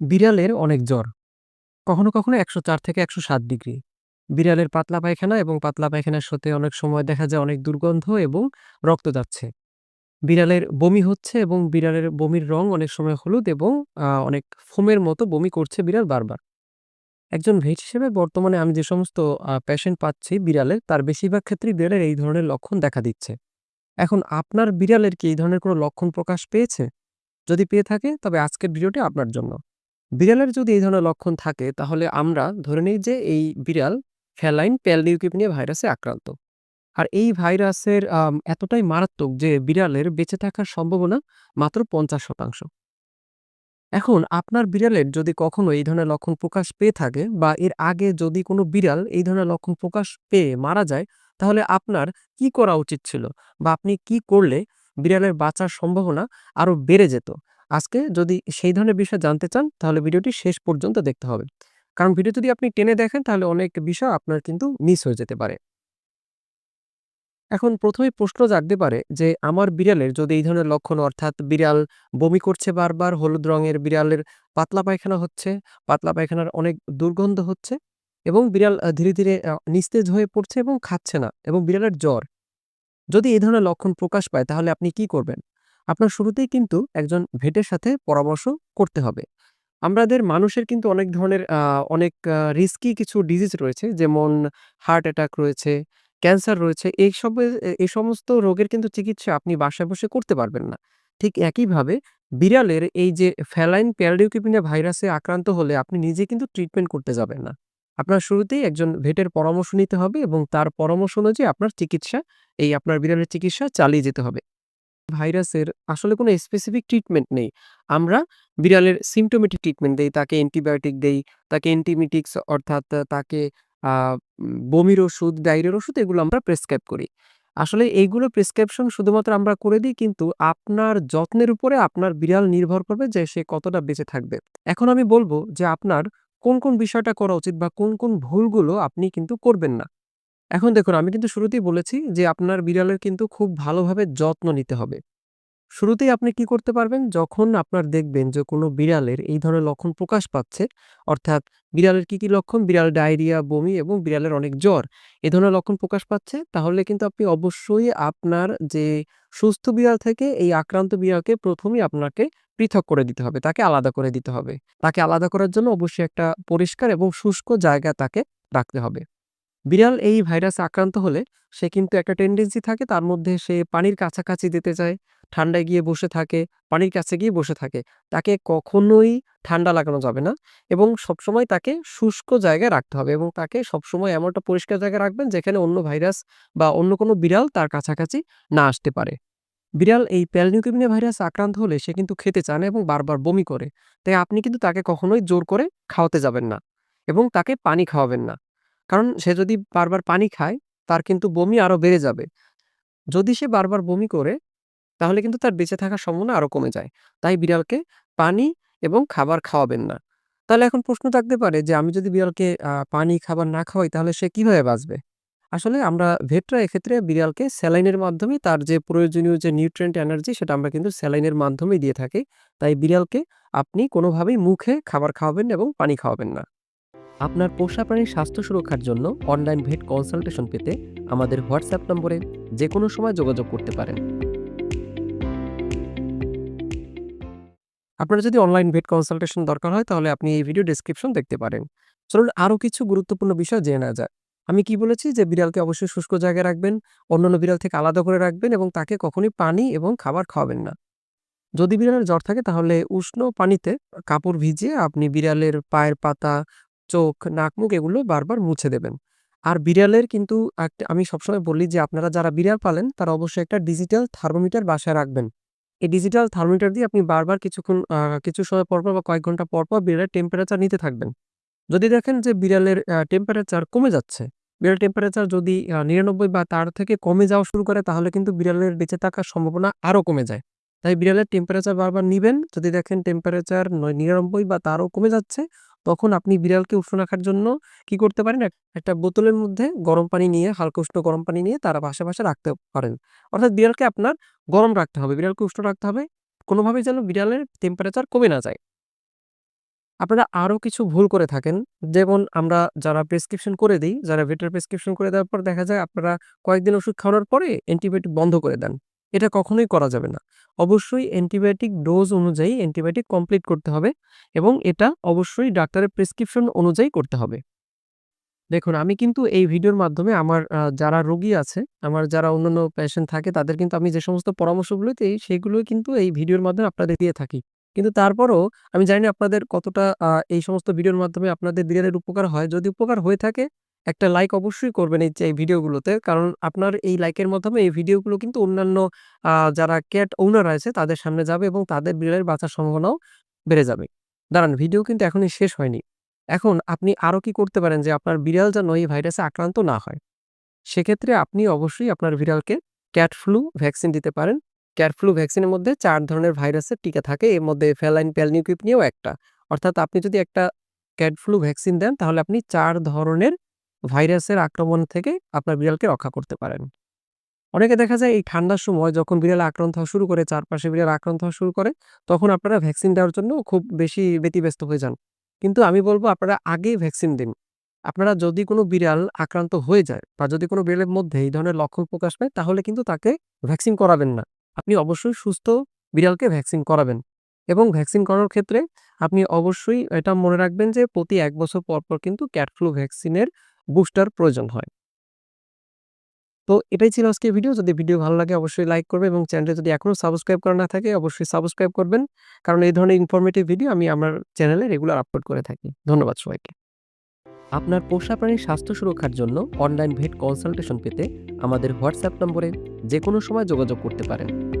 বিড়ালের অনেক জ্বর। কখনো, কখনো ১০৪ থেকে ১০৭ ডিগ্রি। বিড়ালের পাতলা পায়খানা এবং পাতলা পায়খানার সাথে অনেক সময় দেখা যায় অনেক দুর্গন্ধ এবং রক্ত যাচ্ছে। বিড়ালের বমি হচ্ছে এবং বিড়ালের বমির রং অনেক সময় হলুদ এবং অনেক ফোমের মতো বমি করছে বিড়াল বারবার। একজন ভেট হিসেবে বর্তমানে আমি যে সমস্ত পেশেন্ট পাচ্ছি বিড়ালের, তার বেশিরভাগ ক্ষেত্রেই বিড়ালের এই ধরনের লক্ষণ দেখা দিচ্ছে। এখন আপনার বিড়ালের কি এই ধরনের কোনো লক্ষণ প্রকাশ পেয়েছে? যদি পেয়ে থাকে তবে আজকের ভিডিওটি আপনার জন্য। বিড়ালের যদি এই ধরনের লক্ষণ থাকে তাহলে আমরা ধরে নিই যে এই বিড়াল ফেলাইন প্যাললিউকিপনিয়া ভাইরাসে আক্রান্ত। আর এই ভাইরাসের এতটাই মারাত্মক যে বিড়ালের বেঁচে থাকার সম্ভাবনা মাত্র ৫০% এখন আপনার বিড়ালের যদি কখনো এই ধরনের লক্ষণ প্রকাশ পেয়ে থাকে বা এর আগে যদি কোনো বিড়াল এই ধরনের লক্ষণ প্রকাশ পেয়ে মারা যায়, তাহলে আপনার কি করা উচিত ছিল? বা আপনি কি করলে বিড়ালের বাঁচার সম্ভাবনা আরও বেড়ে যেত? আজকে যদি সেই ধরনের বিষয় জানতে চান তাহলে ভিডিওটি শেষ পর্যন্ত দেখতে হবে। কারণ ভিডিও যদি আপনি টেনে দেখেন তাহলে অনেক বিষয় আপনার কিন্তু মিস হয়ে যেতে পারে। এখন প্রথমে প্রশ্ন জাগতে পারে যে আমার বিড়ালের যদি এই ধরনের লক্ষণ অর্থাৎ বিড়াল বমি করছে বারবার, হলুদ রঙের বিড়ালের পাতলা পায়খানা হচ্ছে, পাতলা পায়খানার অনেক দুর্গন্ধ হচ্ছে এবং বিড়াল ধীরে, ধীরে নিস্তেজ হয়ে পড়ছে এবং খাচ্ছে না এবং বিড়ালের জ্বর। যদি এই ধরনের লক্ষণ প্রকাশ পায় তাহলে আপনি কি করবেন? আপনার শুরুতেই কিন্তু একজন ভেটের সাথে পরামর্শ করতে হবে। আমাদের মানুষের কিন্তু অনেক ধরনের অনেক রিস্কি কিছু ডিজিজ রয়েছে যেমন হার্ট অ্যাটাক রয়েছে, ক্যান্সার রয়েছে। এইসবের এ এই সমস্ত রোগের কিন্তু চিকিৎসা আপনি বাসায় বসে করতে পারবেন না। ঠিক একইভাবে বিড়ালের এই যে ফ্যালাইন প্যারালিউকিপিনিয়া ভাইরাসে আক্রান্ত হলে আপনি নিজে কিন্তু ট্রিটমেন্ট করতে যাবেন না। আপনার শুরুতেই একজন ভেটের পরামর্শ নিতে হবে এবং তার পরামর্শ অনুযায়ী আপনার চিকিৎসা এই আপনার বিড়ালের চিকিৎসা চালিয়ে যেতে হবে। ভাইরাসের আসলে কোনো স্পেসিফিক ট্রিটমেন্ট নেই। আমরা বিড়ালের সিম্পটোমেটিক ট্রিটমেন্ট দেই। তাকে অ্যান্টিবায়োটিক দেই, তাকে অ্যান্টিমিটিক্স অর্থাৎ তাকে বমির ওষুধ, ডায়রিয়ার ওষুধ এগুলো আমরা প্রেসক্রাইব করি। আসলে এইগুলো প্রেসক্রিপশন শুধুমাত্র আমরা করে দিই কিন্তু আপনার যত্নের উপরে আপনার বিড়াল নির্ভর করবে যে সে কতটা বেঁচে থাকবে। এখন আমি বলব যে আপনার কোন, কোন বিষয়টা করা উচিত বা কোন, কোন ভুলগুলো আপনি কিন্তু করবেন না। এখন দেখুন আমি কিন্তু শুরুতেই বলেছি যে আপনার বিড়ালের কিন্তু খুব ভালোভাবে যত্ন নিতে হবে। শুরুতেই আপনি কি করতে পারবেন? যখন আপনার দেখবেন যে কোনো বিড়ালের এই ধরনের লক্ষণ প্রকাশ পাচ্ছে, অর্থাৎ বিড়ালের কি, কি লক্ষণ? বিড়াল ডায়রিয়া, বমি এবং বিড়ালের অনেক জ্বর। এ ধরনের লক্ষণ প্রকাশ পাচ্ছে তাহলে কিন্তু আপনি অবশ্যই আপনার যে সুস্থ বিড়াল থেকে এই আক্রান্ত বিড়ালকে প্রথমেই আপনাকে পৃথক করে দিতে হবে। তাকে আলাদা করে দিতে হবে। তাকে আলাদা করার জন্য অবশ্যই একটা পরিষ্কার এবং শুষ্ক জায়গা তাকে রাখতে হবে। বিড়াল এই ভাইরাসে আক্রান্ত হলে সে কিন্তু একটা টেন্ডেন্সি থাকে তার মধ্যে সে পানির কাছাকাছি যেতে চায়, ঠান্ডায় গিয়ে বসে থাকে, পানির কাছে গিয়ে বসে থাকে। তাকে কখনোই ঠান্ডা লাগানো যাবে না এবং সবসময় তাকে শুষ্ক জায়গায় রাখতে হবে এবং তাকে সবসময় এমন একটা পরিষ্কার জায়গায় রাখবেন যেখানে অন্য ভাইরাস বা অন্য কোনো বিড়াল তার কাছাকাছি না আসতে পারে। বিড়াল এই প্যালনিউকিনিয়া ভাইরাসে আক্রান্ত হলে সে কিন্তু খেতে চায় না এবং বারবার বমি করে। তাই আপনি কিন্তু তাকে কখনোই জোর করে খাওয়াতে যাবেন না এবং তাকে পানি খাওয়াবেন না। কারণ সে যদি বারবার পানি খায়, তার কিন্তু বমি আরও বেড়ে যাবে। যদি সে বারবার বমি করে, তাহলে কিন্তু তার বেঁচে থাকার সম্ভাবনা আরও কমে যায়। তাই বিড়ালকে পানি এবং খাবার খাওয়াবেন না। তাহলে এখন প্রশ্ন থাকতে পারে যে আমি যদি বিড়ালকে পানি, খাবার না খাওয়াই তাহলে সে কীভাবে বাঁচবে? আসলে আমরা ভেটরা এক্ষেত্রে বিড়ালকে স্যালাইনের মাধ্যমে তার যে প্রয়োজনীয় যে নিউট্রিয়েন্ট এনার্জি সেটা আমরা কিন্তু স্যালাইনের মাধ্যমেই দিয়ে থাকি। তাই বিড়ালকে আপনি কোনোভাবেই মুখে খাবার খাওয়াবেন এবং পানি খাওয়াবেন না। আপনার পোষা প্রাণীর স্বাস্থ্য সুরক্ষার জন্য অনলাইন ভেট কনসালটেশন পেতে আমাদের হোয়াটসঅ্যাপ নম্বরে যে কোনো সময় যোগাযোগ করতে পারেন। আপনার যদি অনলাইন ভেট কনসালটেশন দরকার হয় তাহলে আপনি এই ভিডিও ডেসক্রিপশন দেখতে পারেন। চলুন আরও কিছু গুরুত্বপূর্ণ বিষয় জেনে নেওয়া যায় আমি কি বলেছি যে বিড়ালকে অবশ্যই শুষ্ক জায়গায় রাখবেন, অন্যান্য বিড়াল থেকে আলাদা করে রাখবেন এবং তাকে কখনোই পানি এবং খাবার খাওয়াবেন না। যদি বিড়ালের জ্বর থাকে তাহলে উষ্ণ পানিতে কাপড় ভিজিয়ে আপনি বিড়ালের পায়ের পাতা, চোখ, নাক, মুখ এগুলো বারবার মুছে দেবেন। আর বিড়ালের কিন্তু একটা আমি সবসময় বলি যে আপনারা যারা বিড়াল পালেন তারা অবশ্যই একটা ডিজিটাল থার্মোমিটার বাসায় রাখবেন। এই ডিজিটাল থার্মোমিটার দিয়ে আপনি বারবার কিছুক্ষণ কিছু সময় পর, পর বা কয়েক ঘণ্টা পর, পর বিড়ালের টেম্পারেচার নিতে থাকবেন। যদি দেখেন যে বিড়ালের টেম্পারেচার কমে যাচ্ছে, বিড়াল টেম্পারেচার যদি নিরানব্বই বা তার থেকে কমে যাওয়া শুরু করে তাহলে কিন্তু বিড়ালের বেঁচে থাকার সম্ভাবনা আরও কমে যায়। তাই বিড়ালের টেম্পারেচার বারবার নিবেন। যদি দেখেন টেম্পারেচার ৯৯ বা তারও কমে যাচ্ছে, তখন আপনি বিড়ালকে উষ্ণ রাখার জন্য কি করতে পারেন? একটা বোতলের মধ্যে গরম পানি নিয়ে হালকা উষ্ণ গরম পানি নিয়ে তারা তার আশেপাশে রাখতে পারেন। অর্থাৎ বিড়ালকে আপনার গরম রাখতে হবে, বিড়ালকে উষ্ণ রাখতে হবে। কোনোভাবেই যেন বিড়ালের টেম্পারেচার কমে না যায়। আপনারা আরও কিছু ভুল করে থাকেন। যেমন আমরা যারা প্রেসক্রিপশন করে দিই যারা ভেটের প্রেসক্রিপশন করে দেওয়ার পর দেখা যায় আপনারা কয়েকদিন ওষুধ খাওয়ানোর পরে অ্যান্টিবায়োটিক বন্ধ করে দেন। এটা কখনোই করা যাবে না। অবশ্যই অ্যান্টিবায়োটিক ডোজ অনুযায়ী অ্যান্টিবায়োটিক কমপ্লিট করতে হবে এবং এটা অবশ্যই ডাক্তারের প্রেসক্রিপশন অনুযায়ী করতে হবে। দেখুন আমি কিন্তু এই ভিডিওর মাধ্যমে আমার যারা রোগী আছে, আমার যারা অন্যান্য পেশেন্ট থাকে তাদের কিন্তু আমি যে সমস্ত পরামর্শগুলো দিই সেগুলোই কিন্তু এই ভিডিওর মাধ্যমে আপনাদের দিয়ে থাকি। কিন্তু তারপরও আমি জানি আপনাদের কতটা এই সমস্ত ভিডিওর মাধ্যমে আপনাদের বিড়ালের উপকার হয়। যদি উপকার হয়ে থাকে একটা লাইক অবশ্যই করবেন এই এই ভিডিওগুলোতে। কারণ আপনার এই লাইকের মাধ্যমে এই ভিডিওগুলো কিন্তু অন্যান্য যারা ক্যাট ওনার আছে তাদের সামনে যাবে এবং তাদের বিড়ালের বাঁচার সম্ভাবনাও বেড়ে যাবে। দাঁড়ান ভিডিও কিন্তু এখনই শেষ হয়নি। এখন আপনি আরও কি করতে পারেন যে আপনার বিড়াল যেন এই ভাইরাসে আক্রান্ত না হয়। সেক্ষেত্রে আপনি অবশ্যই আপনার বিড়ালকে ক্যাট ফ্লু ভ্যাকসিন দিতে পারেন। ক্যাট ফ্লু ভ্যাকসিনের মধ্যে চার ধরনের ভাইরাসের টিকা থাকে। এর মধ্যে ফেলাইন প্যালনিউকিপনিয়াও একটা। অর্থাৎ আপনি যদি একটা ক্যাট ফ্লু ভ্যাকসিন দেন, তাহলে আপনি চার ধরনের ভাইরাসের আক্রমণ থেকে আপনার বিড়ালকে রক্ষা করতে পারেন। অনেকে দেখা যায় এই ঠান্ডার সময় যখন বিড়াল আক্রান্ত হওয়া শুরু করে, চারপাশে বিড়াল আক্রান্ত হওয়া শুরু করে, তখন আপনারা ভ্যাকসিন দেওয়ার জন্য খুব বেশি ব্যতিব্যস্ত হয়ে যান। কিন্তু আমি বলব আপনারা আগেই ভ্যাকসিন দিন। আপনারা যদি কোনো বিড়াল আক্রান্ত হয়ে যায় বা যদি কোনো বিড়ালের মধ্যে এই ধরনের লক্ষণ প্রকাশ পায় তাহলে কিন্তু তাকে ভ্যাকসিন করাবেন না। আপনি অবশ্যই সুস্থ বিড়ালকে ভ্যাকসিন করাবেন এবং ভ্যাকসিন করানোর ক্ষেত্রে আপনি অবশ্যই এটা মনে রাখবেন যে প্রতি এক বছর পর, পর কিন্তু ক্যাট ফ্লু ভ্যাকসিনের বুস্টার প্রয়োজন হয়। তো এটাই ছিল আজকের ভিডিও। যদি ভিডিও ভালো লাগে অবশ্যই লাইক করবেন এবং চ্যানেলটি যদি এখনও সাবস্ক্রাইব করা না থাকে, অবশ্যই সাবস্ক্রাইব করবেন। কারণ এই ধরনের ইনফরমেটিভ ভিডিও আমি আমার চ্যানেলে রেগুলার আপলোড করে থাকি। ধন্যবাদ সবাইকে। আপনার পোষা প্রাণীর স্বাস্থ্য সুরক্ষার জন্য অনলাইন ভেট কনসালটেশন পেতে আমাদের হোয়াটসঅ্যাপ নম্বরে যেকোনো সময় যোগাযোগ করতে পারেন।